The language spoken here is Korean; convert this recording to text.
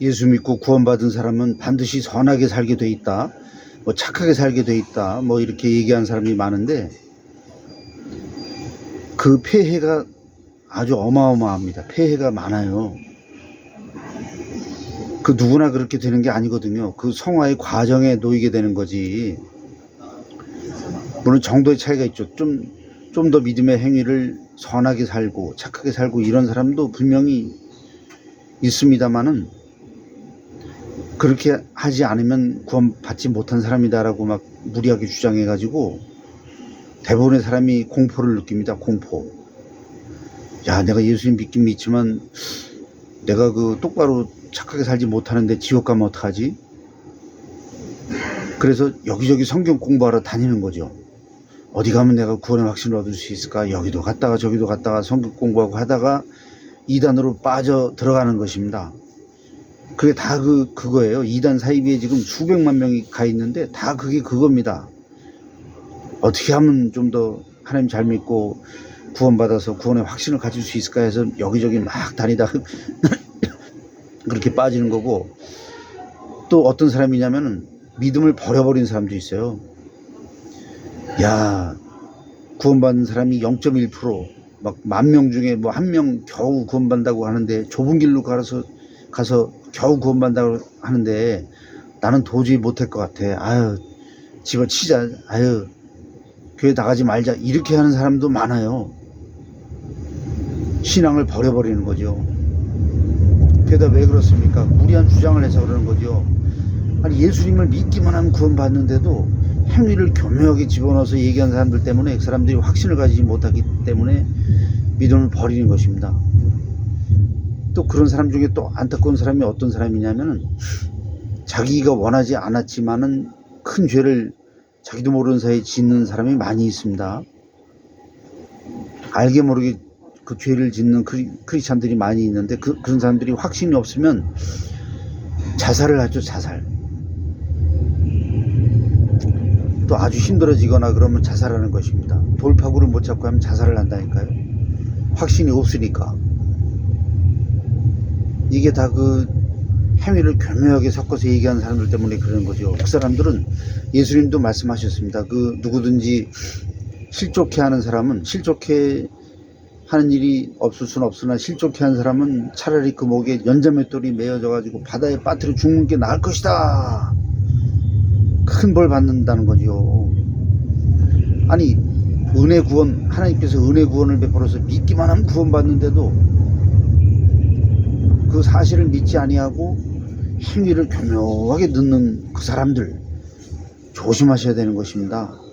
예수 믿고 구원받은 사람은 반드시 선하게 살게 돼 있다. 뭐 착하게 살게 돼 있다. 뭐 이렇게 얘기하는 사람이 많은데 그 폐해가 아주 어마어마합니다. 폐해가 많아요. 그 누구나 그렇게 되는 게 아니거든요. 그 성화의 과정에 놓이게 되는 거지. 물론 정도의 차이가 있죠. 좀, 좀 더 믿음의 행위를 선하게 살고 착하게 살고 이런 사람도 분명히 있습니다만은 그렇게 하지 않으면 구원받지 못한 사람이다라고 막 무리하게 주장해가지고 대부분의 사람이 공포를 느낍니다. 공포. 야, 내가 예수님 믿긴 믿지만 내가 그 똑바로 착하게 살지 못하는데 지옥 가면 어떡하지? 그래서 여기저기 성경 공부하러 다니는 거죠. 어디 가면 내가 구원의 확신을 얻을 수 있을까? 여기도 갔다가 저기도 갔다가 성경 공부하고 하다가 이단으로 빠져 들어가는 것입니다. 그게 다 그, 그거예요. 이단 사이비에 지금 수백만 명이 가 있는데 다 그게 그겁니다. 어떻게 하면 좀 더 하나님 잘 믿고 구원받아서 구원의 확신을 가질 수 있을까 해서 여기저기 막 다니다 그렇게 빠지는 거고 또 어떤 사람이냐면은 믿음을 버려버린 사람도 있어요. 야, 구원받는 사람이 0.1%막 만 명 중에 뭐 한 명 겨우 구원받는다고 하는데 좁은 길로 가서 가서 겨우 구원받는다고 하는데 나는 도저히 못할 것 같아. 아유, 집어치자. 아유, 교회 나가지 말자. 이렇게 하는 사람도 많아요. 신앙을 버려버리는 거죠. 게다 왜 그렇습니까? 무리한 주장을 해서 그러는 거죠. 아니 예수님을 믿기만 하면 구원받는데도 행위를 교묘하게 집어넣어서 얘기하는 사람들 때문에 그 사람들이 확신을 가지지 못하기 때문에 믿음을 버리는 것입니다. 또 그런 사람 중에 또 안타까운 사람이 어떤 사람이냐면은 자기가 원하지 않았지만은 큰 죄를 자기도 모르는 사이에 짓는 사람이 많이 있습니다. 알게 모르게 그 죄를 짓는 크리, 크리스찬들이 많이 있는데 그, 그런 사람들이 확신이 없으면 자살을 하죠 자살. 또 아주 힘들어지거나 그러면 자살하는 것입니다. 돌파구를 못 잡고 하면 자살을 한다니까요. 확신이 없으니까 이게 다 그 행위를 교묘하게 섞어서 얘기하는 사람들 때문에 그러는 거죠 그 사람들은 예수님도 말씀하셨습니다 그 누구든지 실족해 하는 사람은 실족해 하는 일이 없을 수는 없으나 실족해 한 사람은 차라리 그 목에 연자맷돌이 매어져 가지고 바다에 빠뜨려 죽는 게 나을 것이다. 큰 벌 받는다는 거죠. 아니 은혜 구원 하나님께서 은혜 구원을 베풀어서 믿기만 하면 구원 받는데도 그 사실을 믿지 아니하고 행위를 교묘하게 넣는 그 사람들 조심하셔야 되는 것입니다.